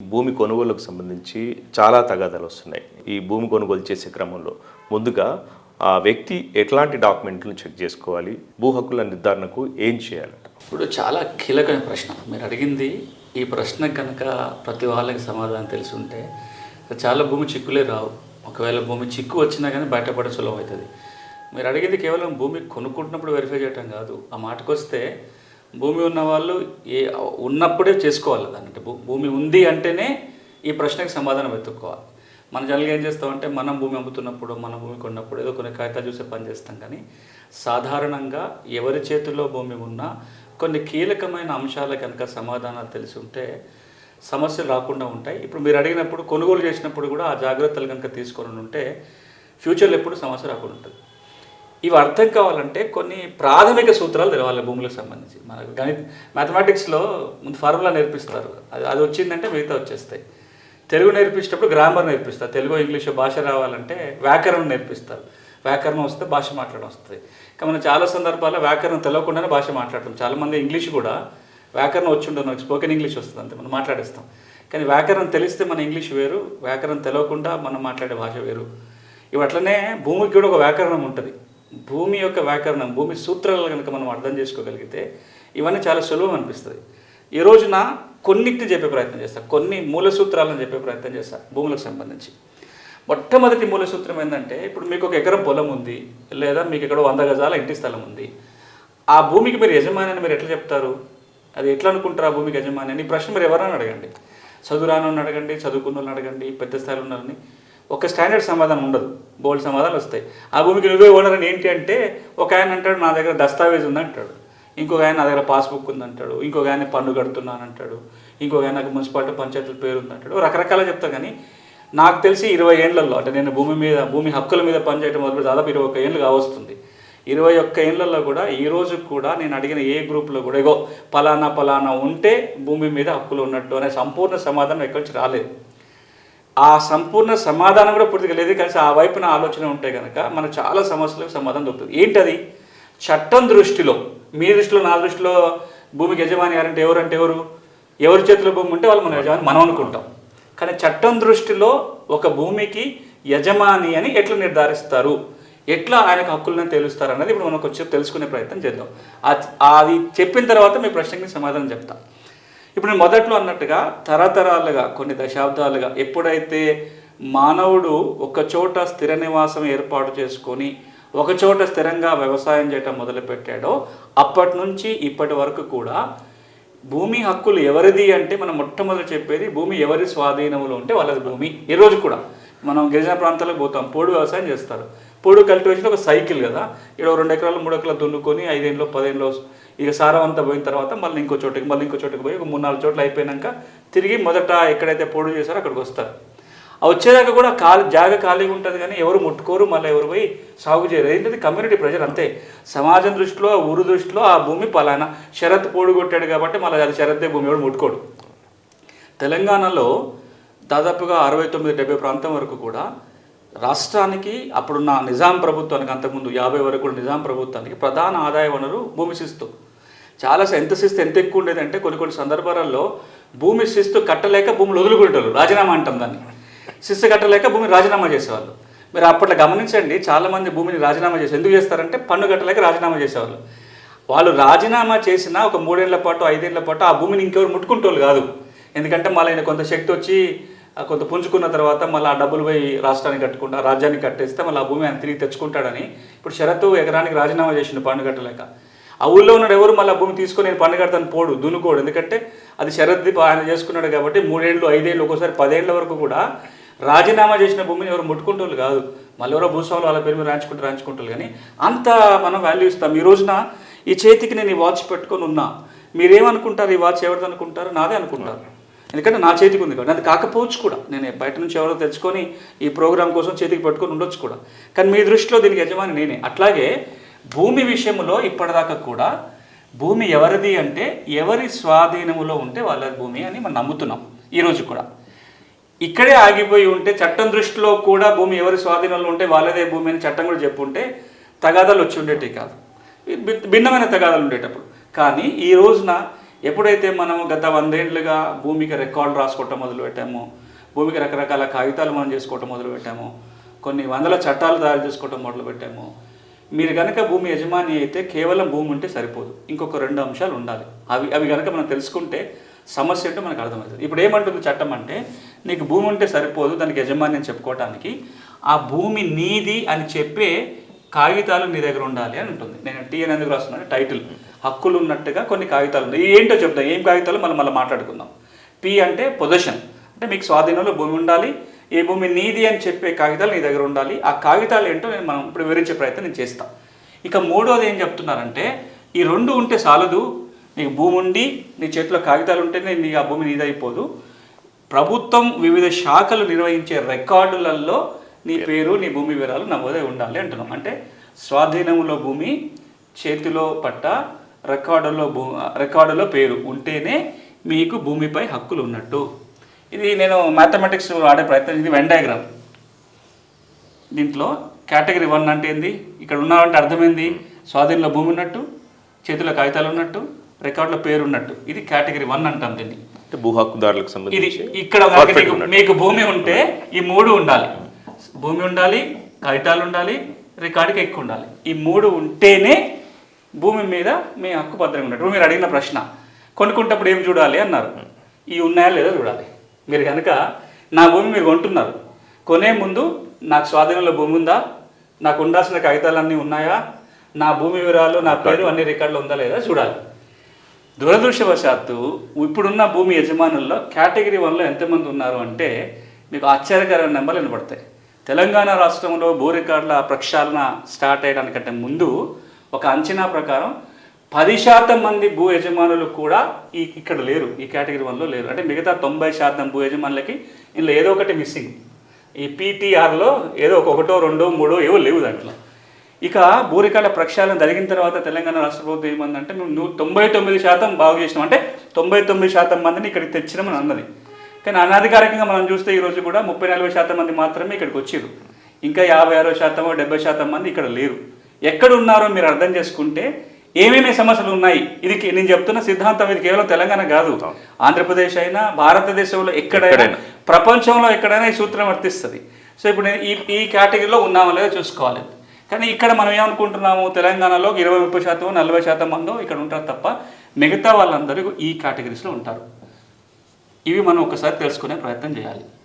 భూమి కొనుగోలుకు సంబంధించి చాలా తగాదాలు వస్తున్నాయి. ఈ భూమి కొనుగోలు చేసే క్రమంలో ముందుగా ఆ వ్యక్తి ఎట్లాంటి డాక్యుమెంట్లను చెక్ చేసుకోవాలి భూ హక్కుల నిర్ధారణకు ఏం చేయాలంట ఇప్పుడు చాలా కీలకమైన ప్రశ్న. మీరు అడిగింది ఈ ప్రశ్న కనుక ప్రతి వాళ్ళకి సమాధానం తెలిసి ఉంటే చాలా భూమి చిక్కులే రావు. ఒకవేళ భూమి చిక్కు వచ్చినా కానీ బయటపడ సులభం అవుతుంది మీరు అడిగింది కేవలం భూమి కొనుక్కుంటున్నప్పుడు వెరిఫై చేయటం కాదు. ఆ మాటకు వస్తే భూమి ఉన్న వాళ్ళు ఏ ఉన్నప్పుడే చేసుకోవాలి దాన్ని. అంటే భూమి ఉంది అంటేనే ఈ ప్రశ్నకి సమాధానం వెతుక్కోవాలి. మన జనరల్గా ఏం చేస్తామంటే మనం భూమి అమ్ముతున్నప్పుడు మన భూమి కొన్నప్పుడు ఏదో కొన్ని కాగితాలు చూసే పని చేస్తాం కానీ సాధారణంగా ఎవరి చేతిలో భూమి ఉన్నా కొన్ని కీలకమైన అంశాల కనుక సమాధానాలు తెలిసి ఉంటే సమస్యలు రాకుండా ఉంటాయి. ఇప్పుడు మీరు అడిగినప్పుడు కొనుగోలు చేసినప్పుడు కూడా ఆ జాగ్రత్తలు కనుక తీసుకొని ఉంటే ఫ్యూచర్లో ఎప్పుడు సమస్య రాకుండా ఉంటుంది. ఇవి అర్థం కావాలంటే కొన్ని ప్రాథమిక సూత్రాలు తెలవాలి భూములకు సంబంధించి. మనకు గణిత మ్యాథమెటిక్స్లో ముందు ఫార్ములా నేర్పిస్తారు. అది అది వచ్చిందంటే మిగతా వచ్చేస్తాయి. తెలుగు నేర్పించేటప్పుడు గ్రామర్ నేర్పిస్తారు. తెలుగు ఇంగ్లీష్ భాష రావాలంటే వ్యాకరణం నేర్పిస్తారు. వ్యాకరణం వస్తే భాష మాట్లాడడం వస్తుంది. కానీ మనం చాలా సందర్భాల్లో వ్యాకరణం తెలియకుండానే భాష మాట్లాడతాం. చాలామంది ఇంగ్లీష్ కూడా వ్యాకరణం వచ్చి ఉంటుంది మనకి స్పోకెన్ ఇంగ్లీష్ వస్తుంది అంతే మనం మాట్లాడేస్తాం. కానీ వ్యాకరణం తెలిస్తే మన ఇంగ్లీష్ వేరు వ్యాకరణం తెలియకుండా మనం మాట్లాడే భాష వేరు. ఇవి అట్లనే భూమికి కూడా ఒక వ్యాకరణం ఉంటుంది. భూమి యొక్క వ్యాకరణం భూమి సూత్రాలు కనుక మనం అర్థం చేసుకోగలిగితే ఇవన్నీ చాలా సులభం అనిపిస్తుంది. ఈ రోజున కొన్నిటిని చెప్పే ప్రయత్నం చేస్తా. కొన్ని మూల సూత్రాలను చెప్పే ప్రయత్నం చేస్తా భూములకు సంబంధించి. మొట్టమొదటి మూల సూత్రం ఏంటంటే ఇప్పుడు మీకు ఒక ఎకరం పొలం ఉంది లేదా మీకు ఇక్కడ వంద గజాల ఇంటి స్థలం ఉంది. ఆ భూమికి మీరు యజమాని అని మీరు ఎట్లా చెప్తారు? అది ఎట్లా అనుకుంటారు ఆ భూమికి యజమాని? అని ఈ ప్రశ్న మీరు ఎవరైనా అడగండి. చదువురాను అడగండి చదువుకున్న వాళ్ళని అడగండి పెద్ద స్థాయిలో ఉన్నారని ఒక స్టాండర్డ్ సమాధానం ఉండదు. బోల్డ్ సమాధానాలు వస్తాయి. ఆ భూమికి నువ్వే ఓనర్ అని ఏంటి అంటే ఒక ఆయన అంటాడు నా దగ్గర దస్తావేజ్ ఉంది అంటాడు ఇంకొక ఆయన నా దగ్గర పాస్బుక్ ఉంది అంటాడు ఇంకొక ఆయన పన్ను కడుతున్నాను అంటాడు. ఇంకొక ఆయన నాకు మున్సిపాలిటీ పంచాయతీల పేరు ఉంది అంటాడు రకరకాల చెప్తా కానీ నాకు తెలిసి ఇరవై ఏళ్ళలో అంటే నేను భూమి మీద భూమి హక్కుల మీద పనిచేయడం మొదలు దాదాపు ఇరవై ఒక్క ఏళ్ళు కావస్తుంది. ఇరవై ఒక్క ఏళ్ళల్లో కూడా ఈ రోజు కూడా నేను అడిగిన ఏ గ్రూప్లో కూడా ఇగో పలానా పలానా ఉంటే భూమి మీద హక్కులు ఉన్నట్టు అనే సంపూర్ణ సమాధానం ఎక్కడి నుంచి రాలేదు. ఆ సంపూర్ణ సమాధానం కూడా పూర్తిగా లేదు. కానీ ఆ వైపున ఆలోచన ఉంటే కనుక మనకు చాలా సమస్యలకు సమాధానం దొరుకుతుంది. ఏంటది? చట్టం దృష్టిలో మీ దృష్టిలో నా దృష్టిలో భూమికి యజమాని ఎవరంటే ఎవరంటే ఎవరు? ఎవరి చేతిలో భూమి ఉంటే వాళ్ళు మన యజమాని మనం అనుకుంటాం. కానీ చట్టం దృష్టిలో ఒక భూమికి యజమాని అని ఎట్లా నిర్ధారిస్తారు? ఎట్లా ఆయనకు హక్కులను తెలుస్తారు అన్నది ఇప్పుడు మనం కొంచెం తెలుసుకునే ప్రయత్నం చేద్దాం. అది చెప్పిన తర్వాత మీ ప్రశ్నకి సమాధానం చెప్తాను ఇప్పుడు నేను మొదట్లో అన్నట్టుగా తరతరాలుగా కొన్ని దశాబ్దాలుగా ఎప్పుడైతే మానవుడు ఒకచోట స్థిర నివాసం ఏర్పాటు చేసుకొని ఒకచోట స్థిరంగా వ్యవసాయం చేయటం మొదలుపెట్టాడో అప్పటి నుంచి ఇప్పటి వరకు కూడా భూమి హక్కులు ఎవరిది అంటే మనం మొట్టమొదటి చెప్పేది భూమి ఎవరి స్వాధీనంలో ఉంటే వాళ్ళది భూమి. ఈరోజు కూడా మనం గిరిజన ప్రాంతాలకు పోతాం పోడు వ్యవసాయం చేస్తారు. పోడు కల్టివేషన్ ఒక సైకిల్ కదా. ఇక్కడ రెండు ఎకరాలు మూడు ఎకరాలు దున్నుకొని ఐదేళ్ళు పదేళ్ళు ఇక సారం అంతా పోయిన తర్వాత మళ్ళీ ఇంకో చోటుకి మళ్ళీ ఇంకో చోటుకి పోయి ఒక మూడు నాలుగు చోట్ల అయిపోయినాక తిరిగి మొదట ఎక్కడైతే పోడు చేశారో అక్కడికి వస్తారు. ఆ వచ్చేదాకా కూడా ఖాళీ జాగ ఖాళీగా ఉంటుంది కానీ ఎవరు ముట్టుకోరు మళ్ళీ ఎవరు పోయి సాగు చేయరు. ఏంటంటే కమ్యూనిటీ ప్రెజర్ అంతే. సమాజం దృష్టిలో ఆ ఊరు దృష్టిలో ఆ భూమి పలానా. శరత్ పోడు కొట్టాడు కాబట్టి మళ్ళీ అది శరత్దే భూమి ఎవరు ముట్టుకోడు. తెలంగాణలో దాదాపుగా అరవై తొమ్మిది డెబ్బై ప్రాంతం వరకు కూడా రాష్ట్రానికి అప్పుడున్న నిజాం ప్రభుత్వానికి అంతకుముందు యాభై వరకు కూడా నిజాం ప్రభుత్వానికి ప్రధాన ఆదాయ వనరు భూమి శిస్తు. చాలా ఎంత శిస్తు ఎంత ఎక్కువ ఉండేదంటే కొన్ని కొన్ని సందర్భాలలో భూమి శిస్తు కట్టలేక భూములు వదులుకుంటారు రాజీనామా అంటాం దాన్ని. శిస్తు కట్టలేక భూమిని రాజీనామా చేసేవాళ్ళు. మీరు అప్పట్లో గమనించండి చాలామంది భూమిని రాజీనామా చేసి ఎందుకు చేస్తారంటే పన్ను కట్టలేక రాజీనామా చేసేవాళ్ళు. వాళ్ళు రాజీనామా చేసిన ఒక మూడేళ్ళ పాటు ఐదేళ్ళ పాటు ఆ భూమిని ఇంకెవరు ముట్టుకుంటోళ్ళు కాదు. ఎందుకంటే మళ్ళీ ఆయన కొంత శక్తి వచ్చి ఆ కొంత పుంజుకున్న తర్వాత మళ్ళీ ఆ డబ్బులు పోయి రాష్ట్రానికి కట్టుకుంటా రాజ్యానికి కట్టేస్తే మళ్ళీ ఆ భూమి ఆయన తిరిగి తెచ్చుకుంటాడని ఇప్పుడు షరతు ఎకరానికి రాజీనామా చేసిండు పన్ను కట్టలేక. ఆ ఊళ్ళో ఉన్నాడు ఎవరు? మళ్ళీ ఆ భూమి తీసుకొని నేను పన్ను కడతాను పోడు దున్నుకోడు. ఎందుకంటే అది శరద్ది ఆయన చేసుకున్నాడు కాబట్టి మూడేళ్ళు ఐదేళ్ళు ఒక్కోసారి పదేళ్ళ వరకు కూడా రాజీనామా చేసిన భూమిని ఎవరు ముట్టుకుంటారు కాదు. మళ్ళీ ఎవరో భూస్వాములు వాళ్ళ పేరు మీద రాంచుకుంటూ రాంచుకుంటారు కానీ అంత మనం వాల్యూ ఇస్తాం. ఈ రోజున ఈ చేతికి నేను ఈ వాచ్ పెట్టుకొని ఉన్నా. మీరేమనుకుంటారు? ఈ వాచ్ ఎవరిది అనుకుంటారు? నాదే అనుకుంటారు. ఎందుకంటే నా చేతికి ఉంది కాబట్టి. అది కాకపోవచ్చు కూడా. నేను బయట నుంచి ఎవరో తెచ్చుకొని ఈ ప్రోగ్రామ్ కోసం చేతికి పట్టుకొని ఉండొచ్చు కూడా. కానీ మీ దృష్టిలో దీనికి యజమాని నేనే. అట్లాగే భూమి విషయంలో ఇప్పటిదాకా కూడా భూమి ఎవరిది అంటే ఎవరి స్వాధీనములో ఉంటే వాళ్ళ భూమి అని మనం నమ్ముతున్నాం ఈరోజు కూడా. ఇక్కడే ఆగిపోయి ఉంటే చట్టం దృష్టిలో కూడా భూమి ఎవరి స్వాధీనంలో ఉంటే వాళ్ళదే భూమి అని చట్టం కూడా చెప్పుంటే తగాదాలు వచ్చి ఉండేటి కాదు. భిన్నమైన తగాదాలు ఉండేటప్పుడు. కానీ ఈ రోజున ఎప్పుడైతే మనం గత వందేళ్ళుగా భూమికి రికార్డు రాసుకోవటం మొదలుపెట్టామో భూమికి రకరకాల కాగితాలు మనం చేసుకోవటం మొదలుపెట్టామో కొన్ని వందల చట్టాలు తయారు చేసుకోవటం మొదలుపెట్టాము మీరు కనుక భూమి యజమాని అయితే కేవలం భూమి ఉంటే సరిపోదు. ఇంకొక రెండు అంశాలు ఉండాలి. అవి అవి కనుక మనం తెలుసుకుంటే సమస్య అంటే మనకు అర్థమవుతుంది. ఇప్పుడు ఏమంటుంది చట్టం అంటే నీకు భూమి ఉంటే సరిపోదు దానికి యజమాని అని చెప్పుకోవటానికి ఆ భూమి నీది అని చెప్పే కాగితాలు నీ దగ్గర ఉండాలి అని ఉంటుంది. నేను టీ అని ఎందుకు రాస్తున్నాను? టైటిల్. హక్కులు ఉన్నట్టుగా కొన్ని కాగితాలు ఉన్నాయి. ఏంటో చెప్తాం ఏం కాగితాలు? మనం మళ్ళీ మాట్లాడుకుందాం. పి అంటే పొజిషన్. అంటే మీకు స్వాధీనంలో భూమి ఉండాలి. ఈ భూమి నీది అని చెప్పే కాగితాలు నీ దగ్గర ఉండాలి. ఆ కాగితాలు ఏంటో నేను మనం ఇప్పుడు వివరించే ప్రయత్నం నేను చేస్తాను ఇక మూడోది ఏం చెప్తున్నారంటే ఈ రెండు ఉంటే చాలదు. నీకు భూమి ఉండి నీ చేతిలో కాగితాలు ఉంటేనే నీ ఆ భూమి నీదైపోదు. ప్రభుత్వం వివిధ శాఖలు నిర్వహించే రికార్డులలో నీ పేరు నీ భూమి వివరాలు నమోదై ఉండాలి అంటున్నాం. అంటే స్వాధీనంలో భూమి చేతిలో పట్ట రికార్డులో భూ రికార్డులో పేరు ఉంటేనే మీకు భూమిపై హక్కులు ఉన్నట్టు. ఇది నేను మ్యాథమెటిక్స్ ఆడే ప్రయత్నం ఇది వెన్ డయాగ్రామ్ దీంట్లో కేటగిరీ వన్ అంటే ఏంది? ఇక్కడ ఉన్నామంటే అర్థమైంది? స్వాధీనంలో భూమి ఉన్నట్టు చేతిలో కాగితాలు ఉన్నట్టు రికార్డులో పేరు ఉన్నట్టు. ఇది కేటగిరీ వన్ అంటాం దీన్ని. భూ హక్కుదారులకు ఇది సంబంధించి ఇక్కడ. మీకు భూమి ఉంటే ఈ మూడు ఉండాలి. భూమి ఉండాలి కాగితాలు ఉండాలి రికార్డుకి ఎక్కువ ఉండాలి. ఈ మూడు ఉంటేనే భూమి మీద మీ హక్కు భద్రంగా ఉన్నట్టు. మీరు అడిగిన ప్రశ్న కొనుక్కుంటప్పుడు ఏం చూడాలి అన్నారు. ఈ ఉన్నాయా లేదా చూడాలి. మీరు కనుక నా భూమి మీరు కొంటున్నారు కొనే ముందు నాకు స్వాధీనంలో భూమి ఉందా? నాకు ఉండాల్సిన కాగితాలన్నీ ఉన్నాయా? నా భూమి వివరాలు నా పేరు అన్ని రికార్డులు ఉందా లేదా చూడాలి. దురదృష్టవశాత్తు ఇప్పుడున్న భూమి యజమానుల్లో కేటగిరీ వన్లో ఎంతమంది ఉన్నారు అంటే మీకు ఆశ్చర్యకరమైన నెంబర్లు వినపడతాయి. తెలంగాణ రాష్ట్రంలో భూ రికార్డుల ప్రక్షాళన స్టార్ట్ అయ్యడానికంటే ముందు ఒక అంచనా ప్రకారం పది శాతం మంది భూ యజమానులు కూడా ఈ ఇక్కడ లేరు ఈ కేటగిరీ వన్లో లేరు. అంటే మిగతా తొంభై శాతం భూ యజమానులకి ఇందులో ఏదో ఒకటి మిస్సింగ్. ఈ పీటీఆర్లో ఏదో ఒకటో రెండో మూడో ఏవో లేవు దాంట్లో. ఇక భూరికాల ప్రక్షాళన జరిగిన తర్వాత తెలంగాణ రాష్ట్ర ప్రభుత్వం ఏమందంటే మేము తొంభై తొమ్మిది శాతం బాగు చేసినాం అంటే తొంభై తొమ్మిది శాతం మందిని ఇక్కడికి తెచ్చినామని అన్నది. కానీ అనధికారికంగా మనం చూస్తే ఈరోజు కూడా ముప్పై నలభై శాతం మంది మాత్రమే ఇక్కడికి వచ్చారు ఇంకా యాభై అరవై శాతమో డెబ్బై శాతం మంది ఇక్కడ లేరు. ఎక్కడ ఉన్నారో మీరు అర్థం చేసుకుంటే ఏమేమి సమస్యలు ఉన్నాయి? ఇది నేను చెప్తున్న సిద్ధాంతం ఇది కేవలం తెలంగాణ కాదు. ఆంధ్రప్రదేశ్ అయినా భారతదేశంలో ఎక్కడైనా ఎక్కడైనా. ప్రపంచంలో ఎక్కడైనా ఈ సూత్రం వర్తిస్తుంది. సో ఇప్పుడు నేను ఈ ఈ కేటగిరీలో ఉన్నామో లేదో చూసుకోవాలి. కానీ ఇక్కడ మనం ఏమనుకుంటున్నాము? తెలంగాణలో ఇరవై ముప్పై శాతం నలభై శాతం మందో ఇక్కడ ఉంటారు తప్ప మిగతా వాళ్ళందరూ ఈ కేటగిరీస్లో ఉంటారు. ఇవి మనం ఒకసారి తెలుసుకునే ప్రయత్నం చేయాలి.